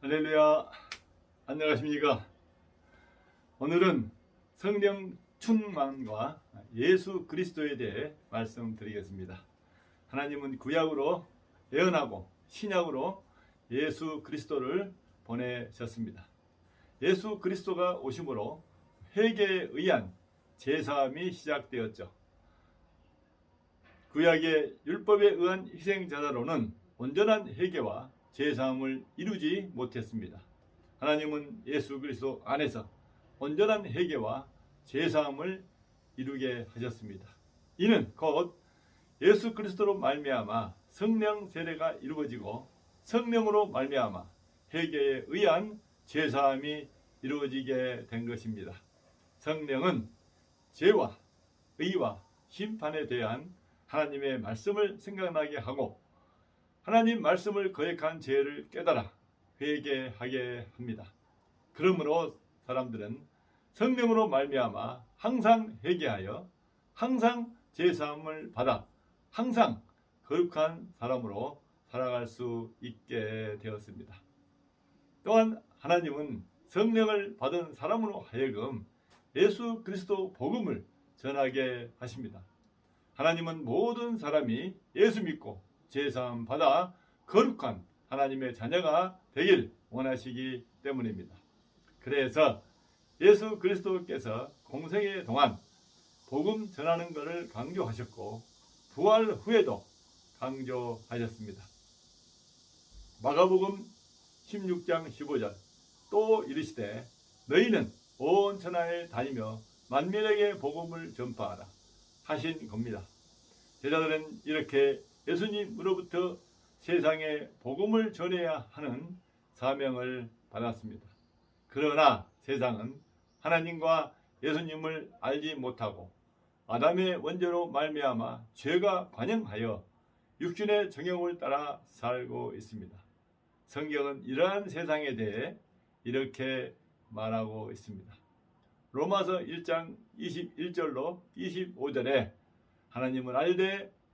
할렐루야. 안녕하십니까? 오늘은 성령 충만과 예수 그리스도에 대해 말씀드리겠습니다. 하나님은 구약으로 예언하고 신약으로 예수 그리스도를 보내셨습니다. 예수 그리스도가 오심으로 회개에 의한 제사함이 시작되었죠. 구약의 율법에 의한 희생자로는 온전한 회개와 제사함을 이루지 못했습니다. 하나님은 예수 그리스도 안에서 온전한 회개와 제사함을 이루게 하셨습니다. 이는 곧 예수 그리스도로 말미암아 성령 세례가 이루어지고 성령으로 말미암아 회개에 의한 제사함이 이루어지게 된 것입니다. 성령은 죄와 의와 심판에 대한 하나님의 말씀을 생각나게 하고 하나님 말씀을 거역한 죄를 깨달아 회개하게 합니다. 그러므로 사람들은 성령으로 말미암아 항상 회개하여 항상 제사함을 받아 항상 거룩한 사람으로 살아갈 수 있게 되었습니다. 또한 하나님은 성령을 받은 사람으로 하여금 예수 그리스도 복음을 전하게 하십니다. 하나님은 모든 사람이 예수 믿고 제사함 받아 거룩한 하나님의 자녀가 되길 원하시기 때문입니다. 그래서 예수 그리스도께서 공생의 동안 복음 전하는 것을 강조하셨고 부활 후에도 강조하셨습니다. 마가복음 16장 15절 또 이르시되 너희는 온 천하에 다니며 만민에게 복음을 전파하라 하신 겁니다. 제자들은 이렇게 예수님으로부터 세상에 복음을 전해야 하는 사명을 받았습니다. 그러나 세상은 하나님과 예수님을 알지 못하고 아담의 원죄로 말미암아 죄가 관영하여 육신의 정욕을 따라 살고 있습니다. 성경은 이러한 세상에 대해 이렇게 말하고 있습니다. 로마서 1장 21절로 25절에 하나님을 알되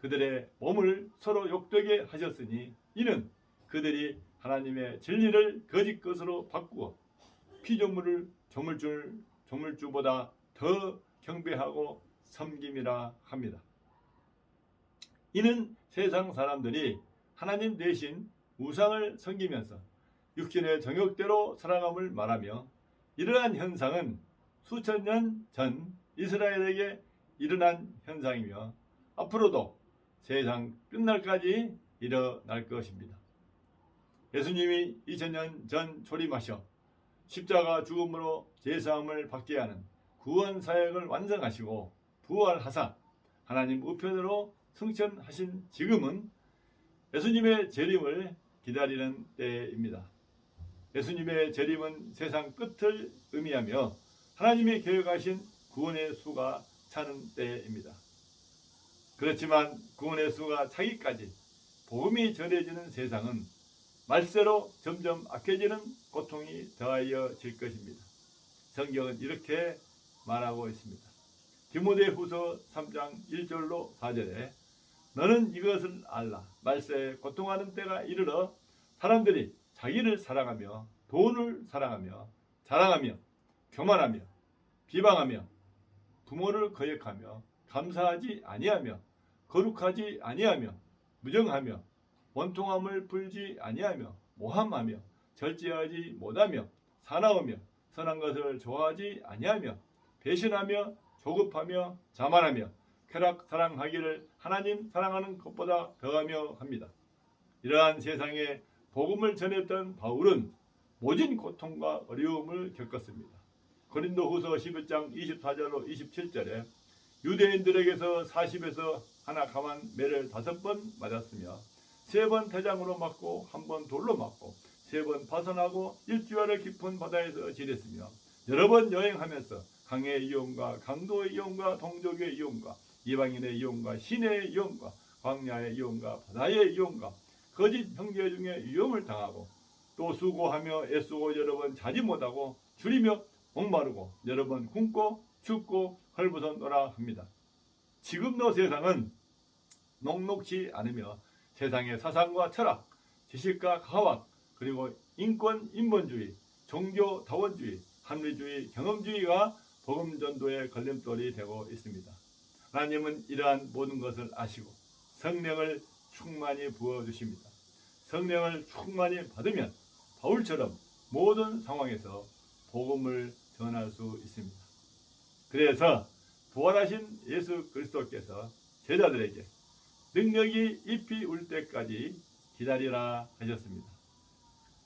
그들의 몸을 서로 욕되게 하셨으니 이는 그들이 하나님의 진리를 거짓 것으로 바꾸어 피조물을 조물줄 조물주보다 더 경배하고 섬김이라 합니다. 이는 세상 사람들이 하나님 대신 우상을 섬기면서 육신의 정욕대로 살아감을 말하며 이러한 현상은 수천 년 전 이스라엘에게 일어난 현상이며 앞으로도 세상 끝날까지 일어날 것입니다. 예수님이 2000년 전 초림하셔 십자가 죽음으로 제사함을 받게 하는 구원 사역을 완성하시고 부활하사 하나님 우편으로 승천하신 지금은 예수님의 재림을 기다리는 때입니다. 예수님의 재림은 세상 끝을 의미하며 하나님이 계획하신 구원의 수가 차는 때입니다. 그렇지만 구원의 수가 차기까지 복음이 전해지는 세상은 말세로 점점 악해지는 고통이 더하여질 것입니다. 성경은 이렇게 말하고 있습니다. 디모데 후서 3장 1절로 4절에 너는 이것을 알라. 말세에 고통하는 때가 이르러 사람들이 자기를 사랑하며 돈을 사랑하며 자랑하며 교만하며 비방하며 부모를 거역하며 감사하지 아니하며 거룩하지 아니하며 무정하며 원통함을 풀지 아니하며 모함하며 절제하지 못하며 사나우며 선한 것을 좋아하지 아니하며 배신하며 조급하며 자만하며 쾌락 사랑하기를 하나님 사랑하는 것보다 더하며 합니다. 이러한 세상에 복음을 전했던 바울은 모진 고통과 어려움을 겪었습니다. 고린도후서 11장 24절로 27절에 유대인들에게서 40에서 하나 가만 매를 다섯 번 맞았으며 세 번 태장으로 맞고 한 번 돌로 맞고 세 번 파선하고 일주일을 깊은 바다에서 지냈으며 여러 번 여행하면서 강의 이용과 강도의 이용과 동족의 이용과 이방인의 이용과 시내의 이용과 광야의 이용과 바다의 이용과 거짓 형제 중에 위험을 당하고 또 수고하며 애쓰고 여러 번 자지 못하고 줄이며 목마르고 여러 번 굶고 춥고 헐벗어노라 합니다. 지금도 세상은 녹록지 않으며 세상의 사상과 철학, 지식과 과학, 그리고 인권 인본주의, 종교 다원주의, 합리주의, 경험주의가 복음 전도의 걸림돌이 되고 있습니다. 하나님은 이러한 모든 것을 아시고 성령을 충만히 부어 주십니다. 성령을 충만히 받으면 바울처럼 모든 상황에서 복음을 전할 수 있습니다. 그래서 부활하신 예수 그리스도께서 제자들에게 능력이 잎이 울 때까지 기다리라 하셨습니다.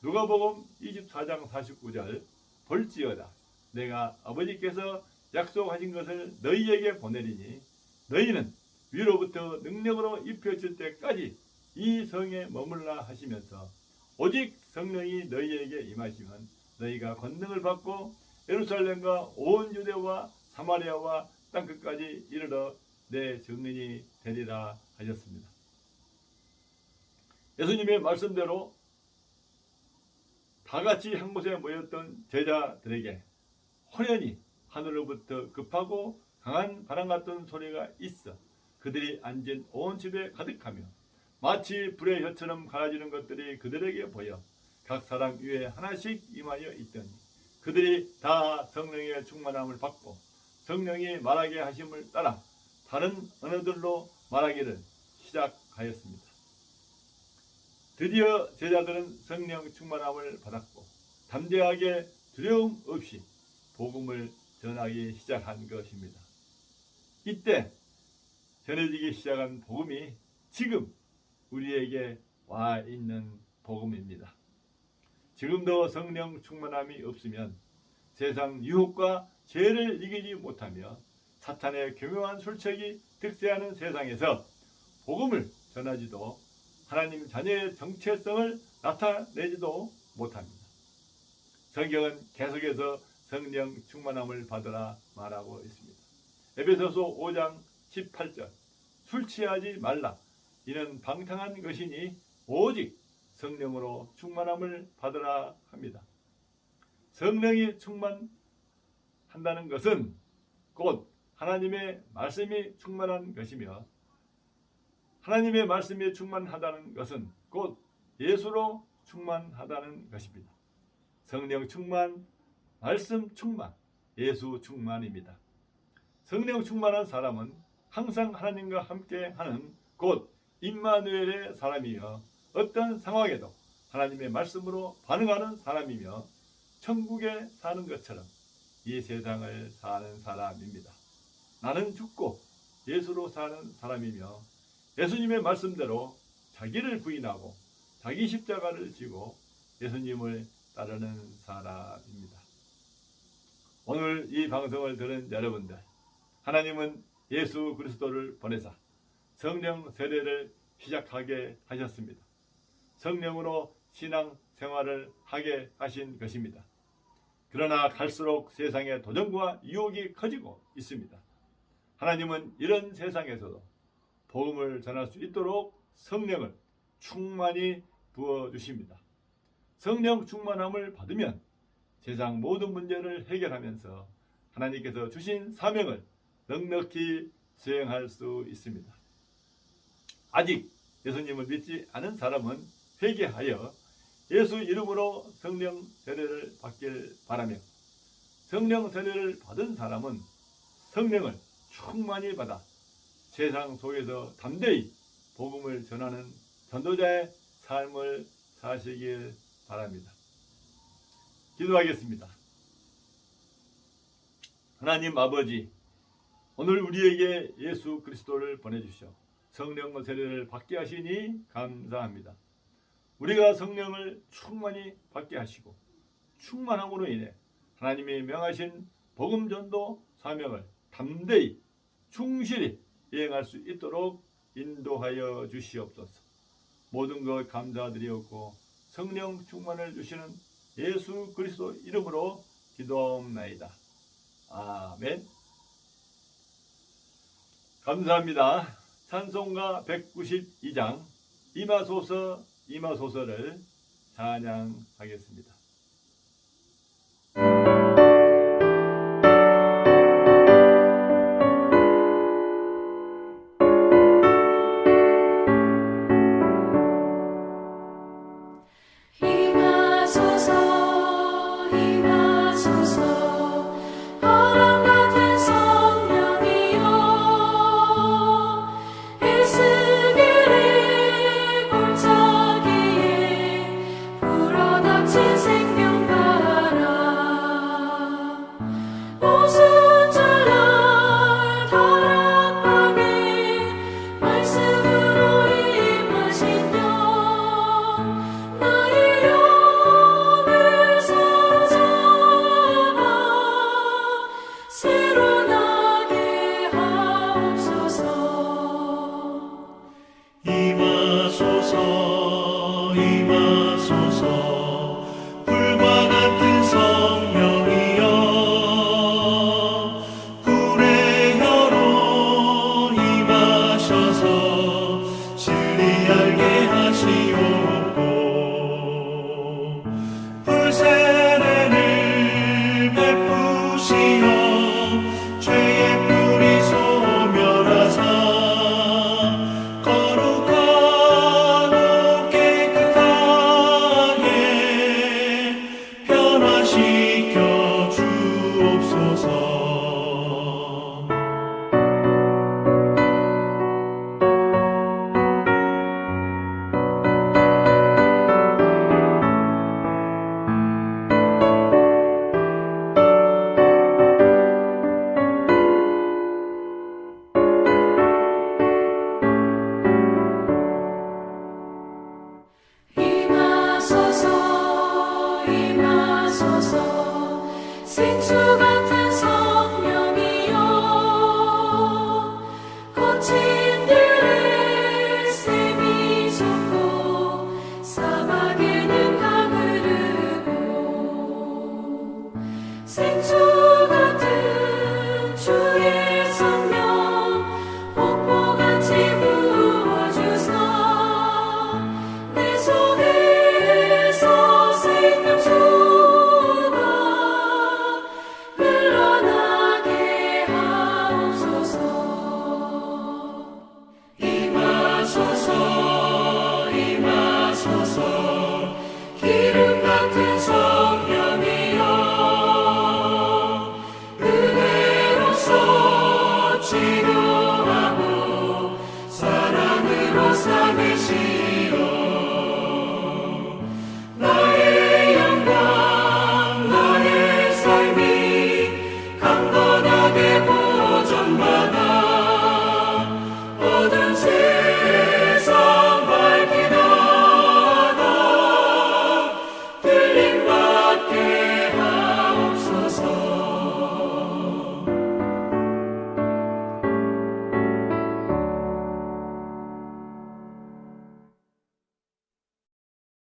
누가복음 24장 49절 볼지어다 내가 아버지께서 약속하신 것을 너희에게 보내리니 너희는 위로부터 능력으로 입혀질 때까지 이 성에 머물라 하시면서 오직 성령이 너희에게 임하시면 너희가 권능을 받고 예루살렘과 온 유대와 사마리아와 땅끝까지 이르러 내 증인이 되리라 하셨습니다. 예수님의 말씀대로 다 같이 한 곳에 모였던 제자들에게 호련히 하늘로부터 급하고 강한 바람 같은 소리가 있어 그들이 앉은 온 집에 가득하며 마치 불의 혀처럼 갈아지는 것들이 그들에게 보여 각 사람 위에 하나씩 임하여 있더니 그들이 다 성령의 충만함을 받고 성령이 말하게 하심을 따라 다른 언어들로 말하기를 시작하였습니다. 드디어 제자들은 성령 충만함을 받았고 담대하게 두려움 없이 복음을 전하기 시작한 것입니다. 이때 전해지기 시작한 복음이 지금 우리에게 와 있는 복음입니다. 지금도 성령 충만함이 없으면 세상 유혹과 죄를 이기지 못하며 사탄의 교묘한 술책이 득세하는 세상에서 복음을 전하지도 하나님 자녀의 정체성을 나타내지도 못합니다. 성경은 계속해서 성령 충만함을 받으라 말하고 있습니다. 에베소서 5장 18절 술 취하지 말라 이는 방탕한 것이니 오직 성령으로 충만함을 받으라 합니다. 성령이 충만한다는 것은 곧 하나님의 말씀이 충만한 것이며 하나님의 말씀이 충만하다는 것은 곧 예수로 충만하다는 것입니다. 성령 충만, 말씀 충만, 예수 충만입니다. 성령 충만한 사람은 항상 하나님과 함께 하는 곧 임마누엘의 사람이며 어떤 상황에도 하나님의 말씀으로 반응하는 사람이며 천국에 사는 것처럼 이 세상을 사는 사람입니다. 나는 죽고 예수로 사는 사람이며 예수님의 말씀대로 자기를 부인하고 자기 십자가를 지고 예수님을 따르는 사람입니다. 오늘 이 방송을 들은 여러분들, 하나님은 예수 그리스도를 보내사 성령 세례를 시작하게 하셨습니다. 성령으로 신앙 생활을 하게 하신 것입니다. 그러나 갈수록 세상의 도전과 유혹이 커지고 있습니다. 하나님은 이런 세상에서도 복음을 전할 수 있도록 성령을 충만히 부어 주십니다. 성령 충만함을 받으면 세상 모든 문제를 해결하면서 하나님께서 주신 사명을 넉넉히 수행할 수 있습니다. 아직 예수님을 믿지 않은 사람은 회개하여 예수 이름으로 성령 세례를 받길 바라며 성령 세례를 받은 사람은 성령을 충만히 받아 세상 속에서 담대히 복음을 전하는 전도자의 삶을 사시길 바랍니다. 기도하겠습니다. 하나님 아버지, 오늘 우리에게 예수 그리스도를 보내주셔 성령 세례를 받게 하시니 감사합니다. 우리가 성령을 충만히 받게 하시고 충만함으로 인해 하나님이 명하신 복음 전도 사명을 담대히 충실히 이행할 수 있도록 인도하여 주시옵소서. 모든 것 감사드리옵고 성령 충만을 주시는 예수 그리스도 이름으로 기도옵나이다. 아멘. 감사합니다. 찬송가 192장 이마소서 이마소서를 찬양하겠습니다. Jesus.